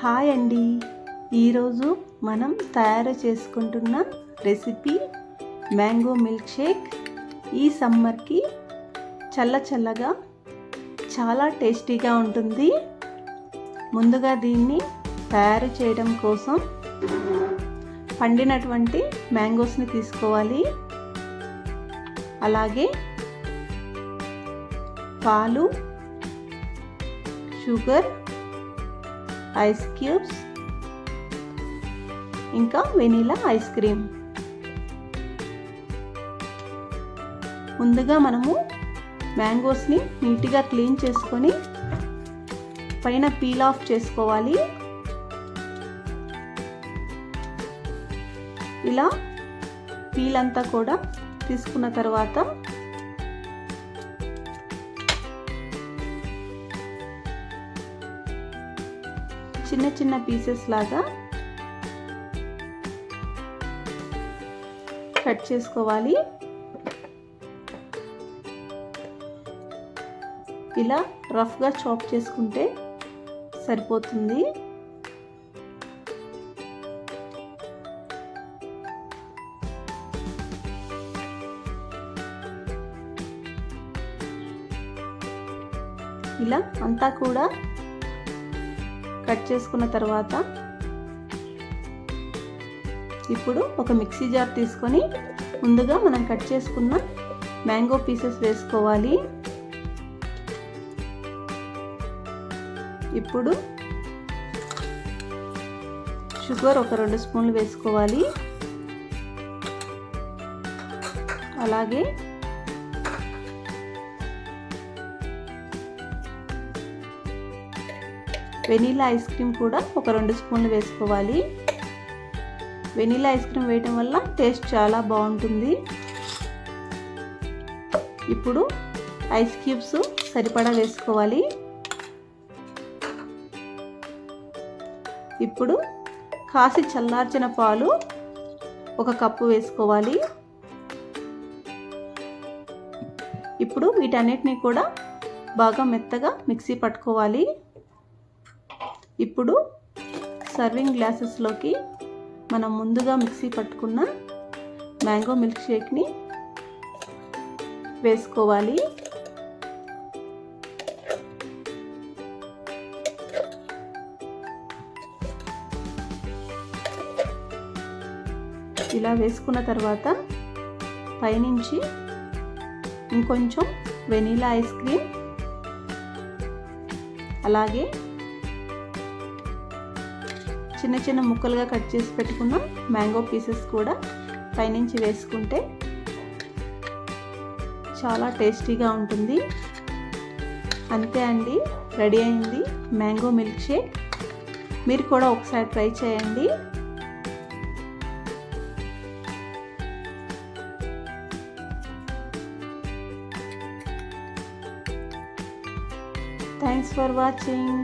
Hi అండి. ఈరోజు మనం తయారు చేసుకుంటున్న రెసిపీ మ్యాంగో మిల్క్ షేక్. ఈ సమ్మర్కి చల్ల చల్లగా చాలా టేస్టీగా ఉంటుంది. ముందుగా దీన్ని తయారు చేయడం కోసం పండినటువంటి మ్యాంగోస్ని తీసుకోవాలి. అలాగే పాలు షుగర్ ఐస్ క్యూబ్స్ ఇంకా వెనీలా ఐస్ క్రీమ్. ముందుగా మనము మ్యాంగోస్ని నీట్గా క్లీన్ చేసుకొని పైన పీల్ ఆఫ్ చేసుకోవాలి. ఇలా పీల్ అంతా కూడా తీసుకున్న తర్వాత చిన్న చిన్న పీసెస్ లాగా కట్ చేసుకోవాలి. ఇలా రఫ్గా చాప్ చేసుకుంటే సరిపోతుంది. ఇలా అంతా కూడా కట్ చేసుకున్న తర్వాత ఇప్పుడు ఒక మిక్సీ జార్ తీసుకొని ముందుగా మనం కట్ చేసుకున్న మ్యాంగో పీసెస్ వేసుకోవాలి. ఇప్పుడు షుగర్ ఒక రెండు స్పూన్లు వేసుకోవాలి. అలాగే వెనీలా ఐస్ క్రీమ్ కూడా ఒక రెండు స్పూన్లు వేసుకోవాలి. వెనీలా ఐస్ క్రీమ్ వేయటం వల్ల టేస్ట్ చాలా బాగుంటుంది. ఇప్పుడు ఐస్ క్యూబ్స్ సరిపడా వేసుకోవాలి. ఇప్పుడు కాసి చల్లార్చిన పాలు ఒక కప్పు వేసుకోవాలి. ఇప్పుడు వీటన్నిటిని కూడా బాగా మెత్తగా మిక్సీ పట్టుకోవాలి. ఇప్పుడు సర్వింగ్ గ్లాసెస్లోకి మనం ముందుగా మిక్సీ పట్టుకున్న మ్యాంగో మిల్క్ షేక్ని వేసుకోవాలి. ఇలా వేసుకున్న తర్వాత పైనుంచి ఇంకొంచెం వెనీలా ఐస్ క్రీమ్ అలాగే చిన్న చిన్న ముక్కలుగా కట్ చేసి పెట్టుకున్న. మ్యాంగో పీసెస్ కూడా పైనుంచి వేసుకుంటే చాలా టేస్టీగా ఉంటుంది. అంతే అండి రెడీ అయింది మ్యాంగో మిల్క్ షేక్. మీరు కూడా ఒకసారి ట్రై చేయండి. Thanks for watching